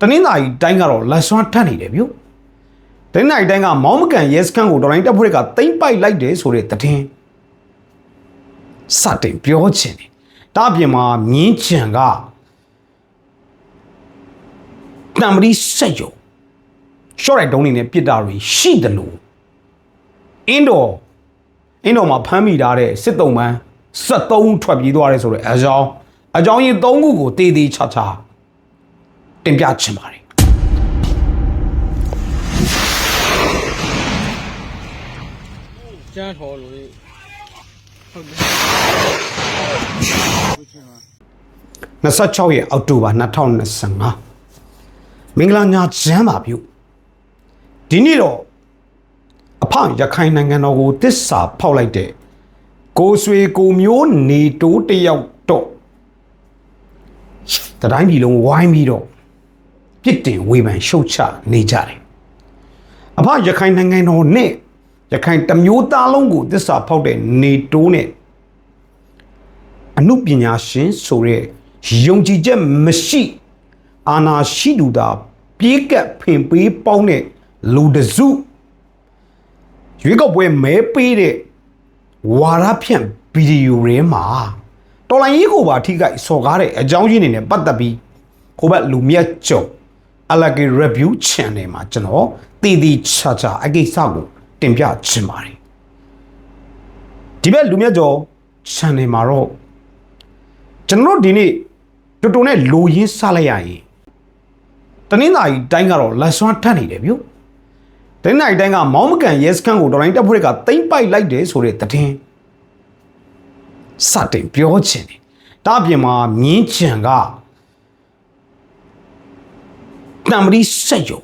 တနင်္သာရီတိုင်းကတော့လက်စွမ်းထပ်နေတယ်ဗျို့တနင်္သာရီတိုင်းကမောင်းမကန်ရဲစခန်းကိုတော်လိုင်းတပ်ဖွဲ့ကတိမ့်ပိုက်လိုက်တယ်ဆိုတဲ့သတင်းစတင်ပြောချင်တယ်ဒါအပြင်မှာမြင်းချံကတံမရီဆက်ယုံရှော့ရိုက်တုံးနေနဲ့ပြစ်တာတွေရှိတယ်လို့အင်းတော်အင်းတော်မှာဖမ်းမိထားတဲ့စစ်တုံးပန်း73ထွက်ပြေးသွားတယ်ဆိုတဲ့အကြောင်းအကြောင်းရင်း3ခုကိုတေးသေးချာချာ တင်ပြချင်ပါတယ်ကျန်းထော်လို့ဟုတ်တယ်26ရက်အောက်တိုဘာ2025မင်္ဂလာညချမ်းပါပြုဒီနေ့တော့အဖရခိုင်နိုင်ငံတော်ကိုတစ္ဆာဖောက်လိုက်တဲ့ကိုဆွေကိုမျိုးနေတိုးတစ်ယောက်တော့တတိုင်းပြည်လုံးဝိုင်းပြီးတော့ ပြစ်တင်ဝေဖန်ရှုတ်ချနေကြတယ်အဖရခိုင်နိုင်ငံတော်နဲ့ရခိုင်တစ်မျိုးသားလုံးကိုတစ္ဆာဖောက်တဲ့နေတိုးနဲ့အမှုပညာရှင်ဆိုတဲ့ယုံကြည်ချက်မရှိအာနာရှိသူသာပြေးကပ်ဖင်ပေးပေါင်းတဲ့လူတစုရွေးကောက်ပွဲမဲပေးတဲ့ဝါရဖြန့်ဗီဒီယိုတွေမှာတော်လိုင်းရေးကိုပါထိခိုက်စော်ကားတဲ့အကြောင်းရင်းတွေနဲ့ပတ်သက်ပြီးကိုဘက်လူမြတ်ကျော် အလကေ review channel မှာကျွန်တော်တည်တည်ချာချာအကိစ္စကိုတင်ပြချင်ပါတယ်ဒီဘက်လူမြတ်ကျော် channel မှာတော့ကျွန်တော်တို့ဒီနေ့တူတူနဲ့လိုရင်းစလိုက်ရရင်တနင်္သာရီတိုင်းကတော့လက်စွမ်းထပ်နေတယ်ဗျို့တနင်္သာရီတိုင်းကမောင်းမကန်ရဲစခန်းကိုတော်လိုင်းတပ်ဖွဲ့ကတိမ့်ပိုက်လိုက်တယ်ဆိုတဲ့သတင်းစတင်ပြောချင်တယ်ဒါအပြင်မှာမြင်းချံက တံမရီဆက်ယုံ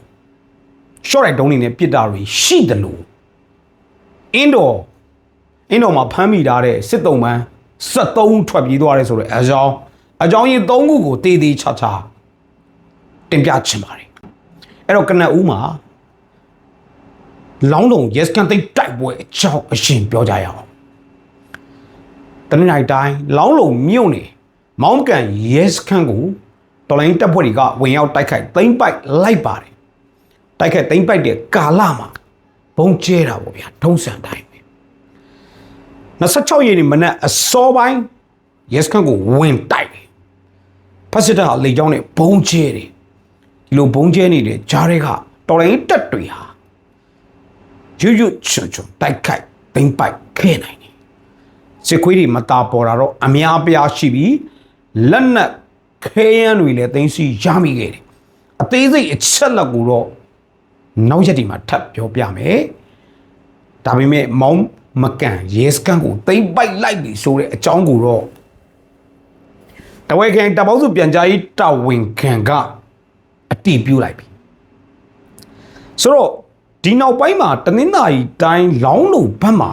ရှော့ရိုက်တုံးနေနဲ့ပြစ်တာတွေရှိတယ်လို့အင်းတော်အင်းတော်မှာဖမ်းမိထားတဲ့စစ်တုံးပန်း73ထွက်ပြေးသွားတယ်ဆိုတဲ့အကြောင်းအကြောင်းရင်း3ခုကိုတေးသေးချာချာတင်ပြချင်ပါတယ်အဲ့တော့ကနဦးမှာလောင်းလုံး yes can တိတ်တိုက်ပွဲအကြောင်းအရှင်ပြောကြရအောင်တနင်္လာရီတိုင်းလောင်းလုံးမြို့နေမောင်းကန် yes can ကို တော်လိုင်းတပ်ဖွဲ့တွေကဝင်ရောက်တိုက်ခိုက်သိမ့်ပိုက်လိုက်ပါတယ်တိုက်ခိုက်သိမ့်ပိုက်တဲ့ကာလမှာဘုံကျဲတာပေါ့ဗျာထုံးစံတိုင်း26ရက်နေ့မနက်အစောပိုင်းရဲစခန်းကိုဝင်တိုက်တယ်ဖက်စစ်တပ်ဟာလေကြောင်းနဲ့ဘုံကျဲတယ်ဒီလိုဘုံကျဲနေတဲ့ဂျားတွေကတော်လိုင်းတက်တွေဟာရွရွချွန်ချွန်တိုက်ခိုက်ပိမ့်ပိုက်ခဲနိုင်တယ်စစ်ခွေးတွေမတာပေါ်တာတော့အများပြားရှိပြီးလက်နက် ခဲယမ်းတွေလည်းသိမ်းဆီးရမိခဲ့တယ်အသေးစိတ်အချက်လက်ကိုတော့နောက်ရက်ဒီမှာထပ်ပြောပြမယ်ဒါပေမဲ့မောင်းမကန်ရဲစကန်ကိုတိမ့်ပိုက်လိုက်ပြီဆိုတဲ့အကြောင်းကိုတော့တဝဲခံတပေါင်းစုပြန်ကြားရေးတာဝန်ခံကအတိပြုလိုက်ပြီဆိုတော့ဒီနောက်ပိုင်းမှာတနင်္သာရီတိုင်းလောင်းလုံဘက်မှာ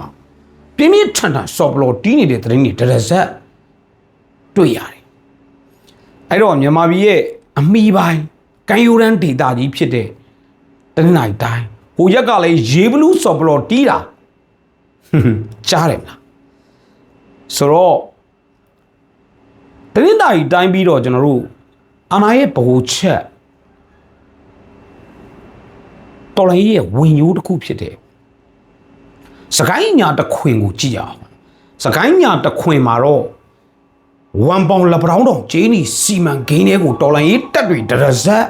ပြင်းပြင်းထန်ထန်စော်ဘလော်တီးနေတဲ့သတင်းတွေတရဇက်တွေ့ရတယ် အဲ့တော့မြန်မာပြည်ရဲ့အမိပိုင်းကန်ယူရန်ဒေတာကြီးဖြစ်တဲ့တနင်္သာရီတိုင်းဟိုရက်ကလည်းရေဘလူးစော်ဘလော်တီးတာဟွန်းဟွန်းကြားတယ်မလားဆိုတော့တနင်္သာရီတိုင်းပြီးတော့ကျွန်တော်တို့အာနာရဲ့ဗဟိုချက်တော်လိုင်းရဲ့ဝင်ရိုးတစ်ခုဖြစ်တယ်စကိုင်းညာတစ်ခွင်ကိုကြည့်ရအောင်စကိုင်းညာတစ်ခွင်မှာတော့ ဝမ်ပေါင်လက်ပတောင်းတော်ဂျင်းနီစီမံဂိမ်းတွေကိုတော်လိုင်းရေးတက်တွေတရဇက်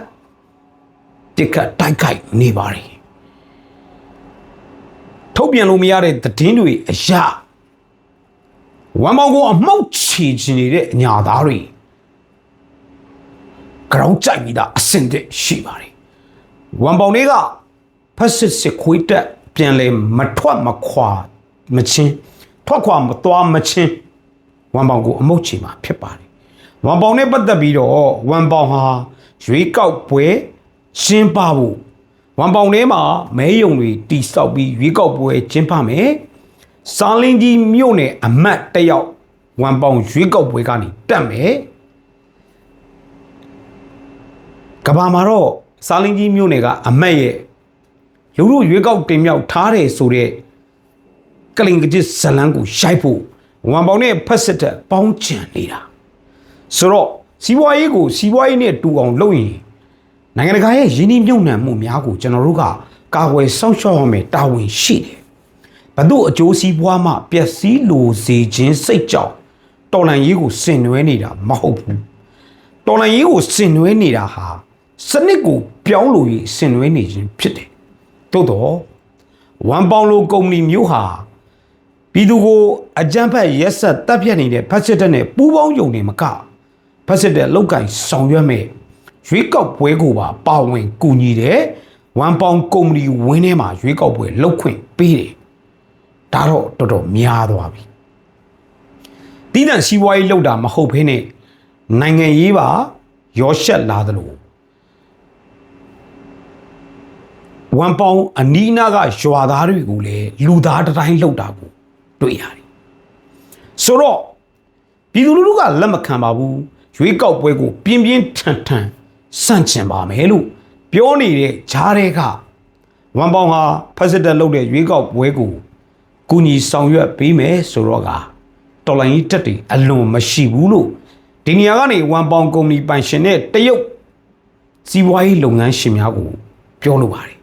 တစ်ခတ်တိုက်ခိုက်နေပါတယ်ထုတ်ပြန်လို့မရတဲ့သတင်းတွေအရာဝမ်ပေါင်ကိုအမောက်ချီချင်နေတဲ့အညာသားတွေကြောင်းကြိုက်ပြီးသားအစင်တဲ့ရှိပါတယ်ဝမ်ပေါင်တွေကဖက်စစ်စစ်ခွေးတက်ပြန်လဲမထွက်မခွာမချင်းထွက်ခွာမသွားမချင်း ဝမ်ပေါင်ကိုအမုတ်ချီမှာဖြစ်ပါတယ်ဝမ်ပေါင်နဲ့ပတ်သက်ပြီးတော့ဝမ်ပေါင်ဟာရွေးကောက်ပွဲရှင်းပဖို့ဝမ်ပေါင်ထဲမှာမဲယုံတွေတိဆောက်ပြီးရွေးကောက်ပွဲကျင်းပမယ်။စာလင်းကြီးမြို့နယ်အမတ်တစ်ယောက်ဝမ်ပေါင်ရွေးကောက်ပွဲကနေတက်မယ်။ကဘာမှာတော့စာလင်းကြီးမြို့နယ်ကအမတ်ရဲ့လူလူရွေးကောက်တင်မြောက်ထားတယ်ဆိုတဲ့ကလင်ကကြစ်ဇလန်းကိုရိုက်ဖို့ ဝမ်ပေါင်နဲ့ဖက်စစ်တပ်ပေါင်းချံနေတာ။ဆိုတော့စီးပွားရေးကိုစီးပွားရေးနဲ့တူအောင်လုပ်ရင်နိုင်ငံတကာရဲ့ယင်းနှိမ့်ညွံ့နှံမှုများကိုကျွန်တော်တို့ကကာကွယ်စောင့်ရှောက်ရမယ်တာဝန်ရှိတယ်ဘသူအကျိုးစီးပွားမှပျက်စီးလိုစေခြင်းစိတ်ကြောင့်တော်လန်ရေးကိုဆင်နွှဲနေတာမဟုတ်ဘူးတော်လန်ရေးကိုဆင်နွှဲနေတာဟာစနစ်ကိုပြောင်းလို့ရေးဆင်နွှဲနေခြင်းဖြစ်တယ်သို့တော့ဝမ်ပေါင်လိုကုမ္ပဏီမျိုးဟာ ပြည်သူကိုအကြမ်းဖက်ရက်ဆက်တပ်ဖြတ်နေတဲ့ဖက်စစ်တပ်နဲ့ပူးပေါင်းယုံနေမကဖက်စစ်တပ်လောက်ကင်ဆောင်ရွက်မဲ့ရွေးကောက်ပွဲကိုပါပါဝင်ကူညီတယ်ဝမ်ပေါင်ကုမ္ပဏီဝင်းထဲမှာရွေးကောက်ပွဲလုပ်ခွင့်ပေးတယ်ဒါတော့တော်တော်များသွားပြီတီးတန့်စီးပွားရေးလောက်တာမဟုတ်ဘဲနဲ့နိုင်ငံရေးပါရောရှက်လာသလိုဝမ်ပေါင်အနီးနားကရွာသားတွေကိုလည်းလူသားတစ်တိုင်းလောက်တာကို တွေ့ရတယ်ဆိုတော့ပြည်သူလူထုကလက်မခံပါဘူးရွေးကောက်ပွဲကိုပြင်းပြင်းထန်ထန်စန့်ကျင်ပါမယ်လို့ပြောနေတဲ့ဂျားတွေကဝမ်ပေါင်ဟာဖက်စစ်တပ်လုပ်တဲ့ရွေးကောက်ပွဲကိုကူညီဆောင်ရွက်ပေးမယ်ဆိုတော့ကတော်လိုင်းကြီးတက်တွေအလွန်မရှိဘူးလို့ဒီနေရာကနေဝမ်ပေါင်ကုမ္ပဏီပိုင်ရှင်နဲ့တရုတ်စီးပွားရေးလုပ်ငန်းရှင်များကိုပြောလိုပါတယ်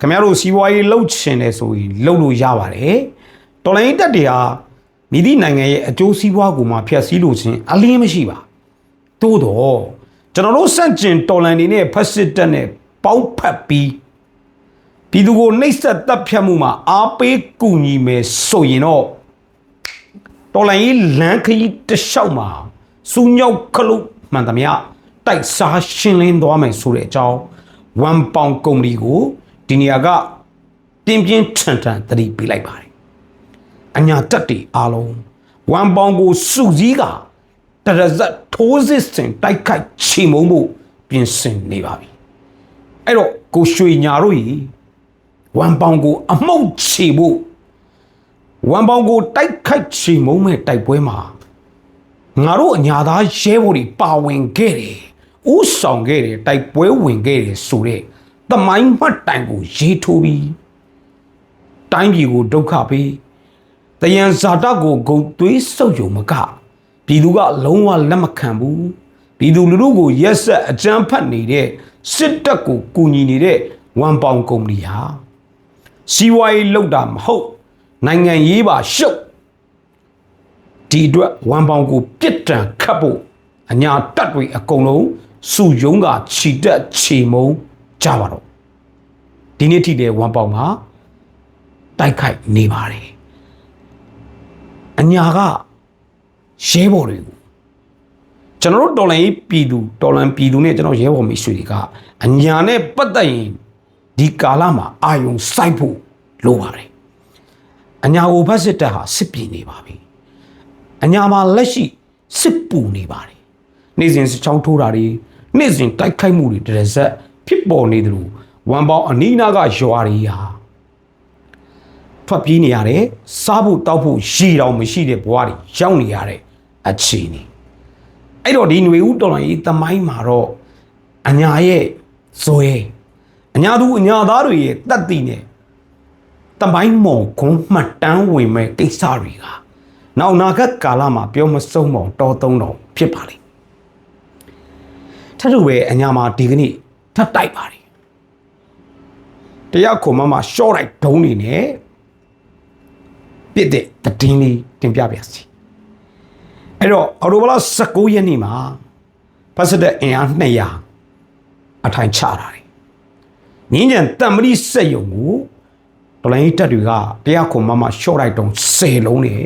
ခင်ဗျားတို့စီးပွားရေးလုပ်ချင်တယ်ဆိုရင်လုပ်လို့ရပါတယ် တော်လိုင်းကြီးတက်တွေဟာမိသည့်နိုင်ငံရဲ့အကျိုးစီးပွားကိုမှဖျက်ဆီးလို့ခြင်းအလင်းမရှိပါသို့တော့ကျွန်တော်တို့စန့်ကျင်တော်လန်နေနဲ့ဖက်စစ်တပ်နဲ့ပေါင်းဖက်ပြီးပြည်သူကိုနှိပ်စက်တပ်ဖြတ်မှုမှာအားပေးကူညီမယ်ဆိုရင်တော့တော်လန်ကြီးလမ်းခရီးတစ်လျှောက်မှာစူးညောက်ခလုတ်မှန်သမျှတိုက်စားရှင်းလင်းသွားမယ်ဆိုတဲ့အကြောင်းဝမ်ပေါင်ကုမ္ပဏီကိုဒီနေရာကပြင်းပြင်းထန်ထန်သတိပေးလိုက်ပါတယ် အညာတက်တွေအားလုံးဝမ်ပေါင်ကိုစုစည်းကတရဇက်ထိုးစစ်စင်တိုက်ခိုက်ချေမုံမှုပြင်ဆင်နေပါပြီအဲ့တော့ကိုရွှေညာတို့ကြီးဝမ်ပေါင်ကို အမှုန့်ချေဖို့ဝမ်ပေါင်ကိုတိုက်ခိုက်ချေမုံမဲ့တိုက်ပွဲမှာငါတို့အညာသားရဲဘော်တွေပါဝင်ခဲ့တယ်ဥဆောင်ခဲ့တယ်တိုက်ပွဲဝင်ခဲ့တယ်ဆိုတဲ့သမိုင်းမှတ်တိုင်ကိုရေးထိုးပြီးတိုင်းပြည်ကိုဒုက္ခပေး တယံဇာတကိုဂုံသွေးဆုပ်ယုံမကပြည်သူကလုံးဝလက်မခံဘူးပြည်သူလူထုကိုရက်ဆက်အကြမ်းဖက်နေတဲ့စစ်တပ်ကိုကူညီနေတဲ့ဝမ်ပေါင်ကုမ္ပဏီဟာစီးပွားရေးလောက်တာမဟုတ်နိုင်ငံရေးပါရှုပ်ဒီအတွက်ဝမ်ပေါင်ကိုပြစ်ဒဏ်ခတ်ဖို့အညာတက်တွေအကုန်လုံးစုယုံကခြိတက်ခြေမုံကြပါတော့ဒီနေ့ထိတဲ့ဝမ်ပေါင်ကတိုက်ခိုက်နေပါတယ် အညာကရဲဘော်တွေကိုကျွန်တော်တို့တော်လန်ရေးပြည်သူတော်လန်ပြည်သူနဲ့ကျွန်တော်ရဲဘော်မိတ်ဆွေတွေကအညာနဲ့ပတ်သက်ရင်ဒီကာလမှာအာယုံစိုက်ဖို့လိုပါတယ်အညာကိုဖတ်စစ်တပ်ဟာစစ်ပြည်နေပါပြီအညာမှာလက်ရှိစစ်ပူနေပါတယ်နေ့စဉ်စချောင်းထိုးတာတွေနေ့စဉ်တိုက်ခိုက်မှုတွေတရဇက်ဖြစ်ပေါ်နေတယ်လို့ဝမ်ပေါင်အနီးနားကရွာတွေဟာ ထွက်ပြေးနေရတယ်စားဖို့တောက်ဖို့ရေတောင်မရှိတဲ့ဘဝတွေရောက်နေရတဲ့အခြေအနေအဲ့တော့ဒီຫນွေဦးတော်လိုင်းရေးတမိုင်းမှာတော့အညာရဲ့ဇွဲအညာသူအညာသားတွေရဲ့တတ်သိနဲ့တမိုင်းမော်ခွန်းမှတ်တမ်းဝင်မဲ့ကိစ္စတွေကနောက်အနာဂတ်ကာလမှာပြောမဆုံးမောင်တော်သုံးတော်ဖြစ်ပါလိမ့်ထပ်တူပဲအညာမှာဒီကနေ့ထပ်တိုက်ပါလိမ့်တရားခုံမမှာရှော့လိုက်ဒုံးနေနဲ့ ပြစ်တဲ့တည်င်းလေးတင်ပြပါစီအဲ့တော့အော်တိုဘလာ19ရက်နေ့မှာဖက်စတဲ့အင်အား200အထိုင်ချတာတယ်ငင်းကြံတံမဏိစက်ယုံကိုဒလိုင်းတက်တွေကတရားခုံမမရှော့လိုက်တုံး10လုံးနဲ့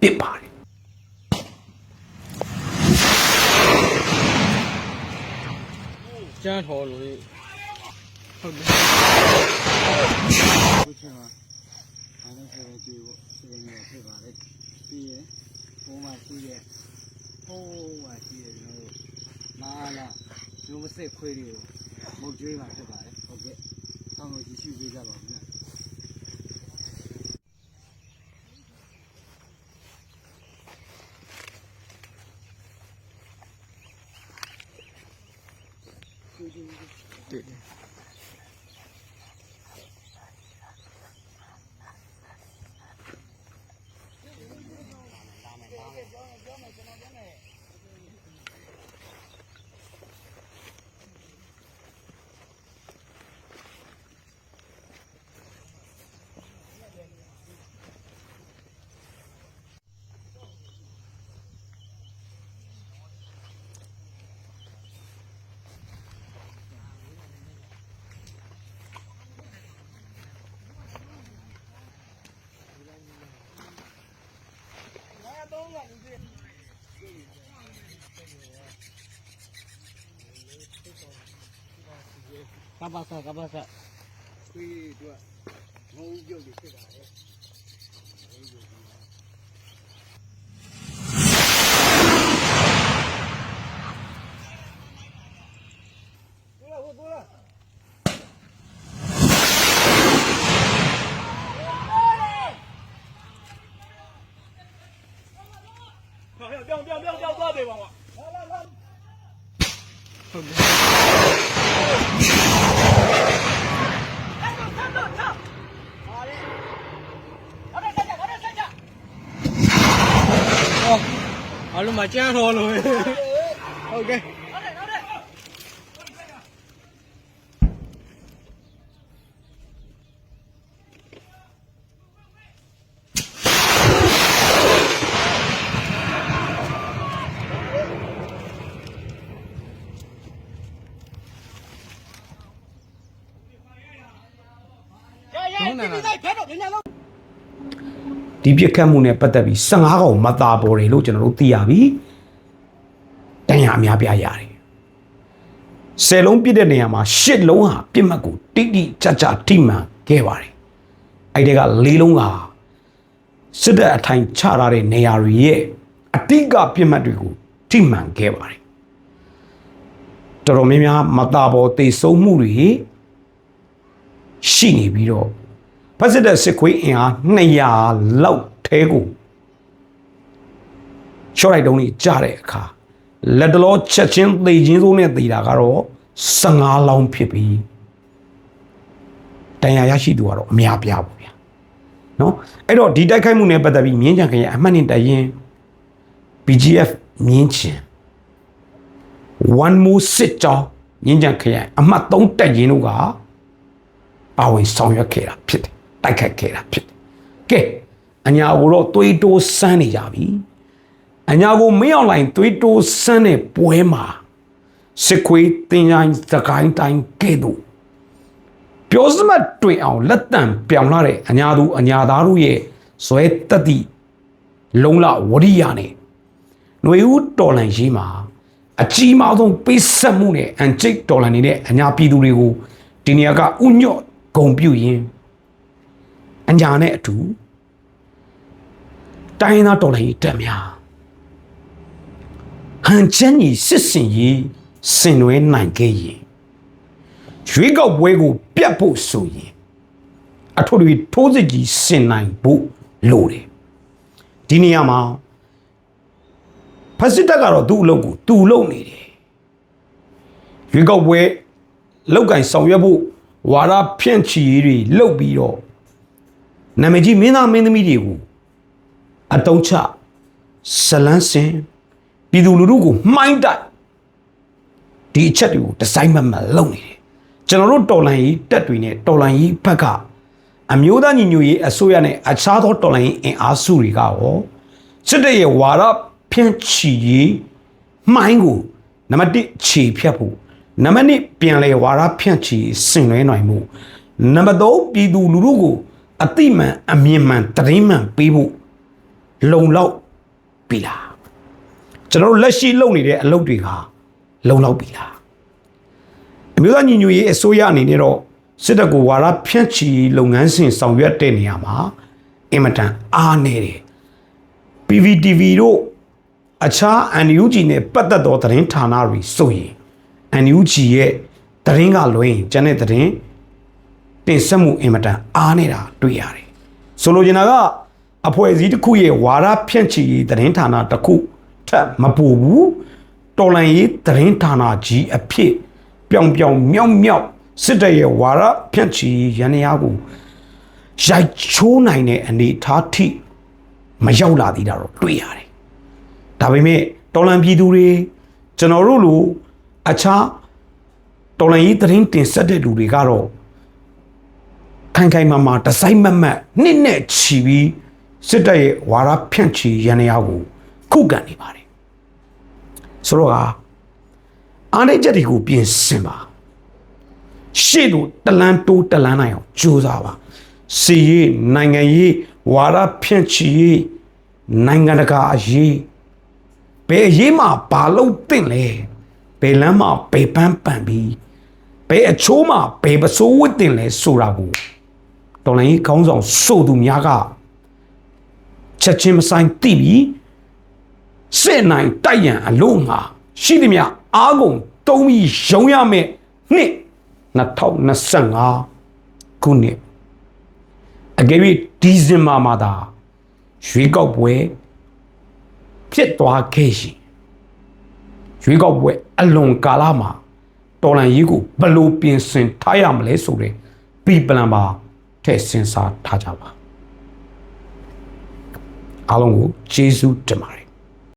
ပစ်ပါတယ်ကျန်းတော်လို့ဟုတ်တယ် 我们谁快的我们今晚来 ok 他们继续接下来对。 ကဲ့ဆောင်းလို့ကြည့်ရှုပေးကြပါဦးနော်ကပ္ပစကပ္ပစခွေးအတွက်ငုံပြုတ်ပြီးဖြစ်တာလေဟုတ်တယ်ဟော အလုံးမကျန်းတော်လို့ဟုတ်ကဲ့ ဒီပြစ်ခတ်မှုနဲ့ပတ်သက်ပြီး15កောင်မသားပေါ်တယ်လို့ကျွန်တော်တို့သိရပြီတန်ရအများပြားရတယ်ဆယ်လုံးပြစ်တဲ့နေရာမှာရှစ်လုံးဟာပြစ်မှတ်ကိုတိတိကျကျထိမှန်ခဲ့ပါတယ်အဲ့ဒီကလေးလုံးကစစ်တပ်အထိုင်ချထားတဲ့နေရာတွေရဲ့အတိကပြစ်မှတ်တွေကိုထိမှန်ခဲ့ပါတယ်တော်တော်များများမသားပေါ်တိတ်ဆုံးမှုတွေရှိနေပြီးတော့ ဖက်စစ်တပ်စစ်ခွေးအင်အား200လောက်ထဲကိုရှော့လိုက်တုံးကြီးကြားတဲ့အခါလက်တလောချက်ချင်းသေချင်းစိုးနဲ့သေတာကတော့15လောင်းဖြစ်ပြီတန်ရာရရှိသူကတော့အများပြားပေါ့ဗျာနော်အဲ့တော့ဒီတိုက်ခိုက်မှုနဲ့ပတ်သက်ပြီးမြင်းချံခရအမှတ်နဲ့တရင် BGF မြင်းချင် one more sit ကြောင်းမြင်းချံခရအမှတ်3တက်ရင်တို့ကပါဝင်ဆောင်ရွက်ခဲ့တာဖြစ်တယ် တိုက်ခိုက်ခဲ့တာဖြစ်တယ်ကဲအညာကိုတော့သွေးတိုးစမ်းနေကြပြီအညာကိုမင်းအောင်လိုင်သွေးတိုးစမ်းတဲ့ပွဲမှာစစ်ခွေးတင်ချိုင်းသကိုင်းတိုင်းကဲ့သို့ပြောစမတ်တွင်အောင်လက်တံပြောင်လာတဲ့အညာသူအညာသားတို့ရဲ့ဇွဲတက်သည့်လုံလဝရိယနဲ့ຫນွေဦးတော်လန်ရေးမှာအကြီးမားဆုံးပေးဆက်မှုနဲ့အန်ကျိတ်တော်လန်နေတဲ့အညာပြည်သူတွေကိုဒီနေရာကဥညော့ဂုံပြုတ်ရင်း အညာနဲ့အတူတိုင်းသားတော်လှန်ရေးတက်များဟန်ချမ်းကြီးစစ်စင်ရေးဆင်နွှဲနိုင်ခဲ့ရင်ရွေးကောက်ပွဲကို ပြတ်ဖို့ဆိုရင်အထွတ်တွေထိုးစစ်ကြီးဆင်နိုင်ဖို့လိုတယ်ဒီနေရာမှာဖက်စစ်တပ်ကတော့သူ့အလုပ်ကိုသူ့လုပ်နေတယ်ရွေးကောက်ပွဲလောက်ကင်ဆောင်ရွက်ဖို့ဝါရဖြန့်ချီရေးတွေလုပ်ပြီးတော့ နာမည်ကြီးမင်းသားမင်းသမီးတွေကိုအတုံးချဇလန်းစင်ပြည်သူလူထုကိုမှိုင်းတိုက်ဒီအချက်တွေကိုဒီဇိုင်းမတ်မတ်လုပ်နေတယ်ကျွန်တော်တို့တော်လန်ကြီးတက်တွေနဲ့တော်လန်ကြီးဘက်ကအမျိုးသားညီညွတ်ရေးအစိုးရနဲ့အခြားသောတော်လန်ကြီးအင်အားစုတွေကရောစစ်တပ်ရဲ့ဝါရဖြန့်ချီရေးမှိုင်းကိုနံပါတ်1ခြေဖြတ်ဖို့နံပါတ်2ပြန်လဲဝါရဖြန့်ချီဆင်နွှဲနိုင်မှုနံပါတ်3ပြည်သူလူထုကို အတိမှန်အမြင်မှန်တရင်မှန်ပေးဖို့လုံလောက်ပြီလားကျွန်တော်တို့လက်ရှိလုပ်နေတဲ့အလုပ်တွေကလုံလောက်ပြီလားအမျိုးသားညီညွတ်ရေးအစိုးရအနေနဲ့တော့စစ်တပ်ကိုဝါရဖြန့်ချီလုပ်ငန်းစဉ်ဆောင်ရွက်တဲ့နေရာမှာအင်မတန်အားနေတယ် PVTV တို့အခြား NUG နဲ့ပတ်သက်သောသတင်းဌာနတွေဆိုရင် NUG ရဲ့သတင်းကလွှဲရင်ကျန်တဲ့သတင်း တင်ဆက်မှုအင်မတန်အားနေတာတွေ့ရတယ်ဆိုလိုချင်တာကအဖွဲ့အစည်းတစ်ခုရဲ့ဝါရဖြန့်ချီရေးသတင်းဌာနတစ်ခုထပ်မပူဘူးတော်လန်ရေးသတင်းဌာနကြီးအဖြစ်ပြောင်ပြောင်မြောက်မြောက်စစ်တပ်ရဲ့ဝါရဖြန့်ချီရေးရန်ရာကိုရိုက်ချိုးနိုင်တဲ့အနေအထားထိမရောက်လာသေးတာတော့တွေ့ရတယ်ဒါပေမဲ့တော်လန်ပြည်သူတွေကျွန်တော်တို့လိုအခြားတော်လန်ရေးသတင်းတင်ဆက်တဲ့လူတွေကတော့ ခိုင်ခိုင်မာမာဒီဇိုင်းမတ်မတ်နှစ်နဲ့ချီပြီးစစ်တပ်ရဲ့ဝါရဖြန့်ချီရန်ရာကိုခုခံနေပါတယ်ဆိုတော့ကအားနေချက်တွေကိုပြင်ဆင်ပါရှေ့တို့တလန်းတိုးတလန်းနိုင်အောင်ကြိုးစားပါစီရေးနိုင်ငံရေးဝါရဖြန့်ချီရေးနိုင်ငံတကာအရေးဘယ်အရေးမှာဘာလို့တင့်လဲဘယ်လမ်းမှာဘယ်ပန်းပန်ပြီးဘယ်အချိုးမှဘယ်ပစိုးဝတ်တင်လဲဆိုတာကို တော်လိုင်းကြီးခေါင်းဆောင်ဆိုသူများကချက်ချင်းမဆိုင်တိပြီးစစ်နိုင်တိုက်ရန်အလို့ငါရှိသည်များအားကုန်တုံးပြီးရုံရမယ်နှစ်2025ခုနှစ်အကယ်၍ဒီဇင်ဘာမှာသာရွေးကောက်ပွဲဖြစ်သွားခဲ့ရှင်ရွေးကောက်ပွဲအလွန်ကာလမှာတော်လန်ကြီးကိုဘယ်လို့ပြင်ဆင်ထားရမလဲဆိုတဲ့ပြီပလန်ပါ ထည့်စဉ်းစားထားကြပါအားလုံးကိုကျေးဇူးတင်ပါတယ်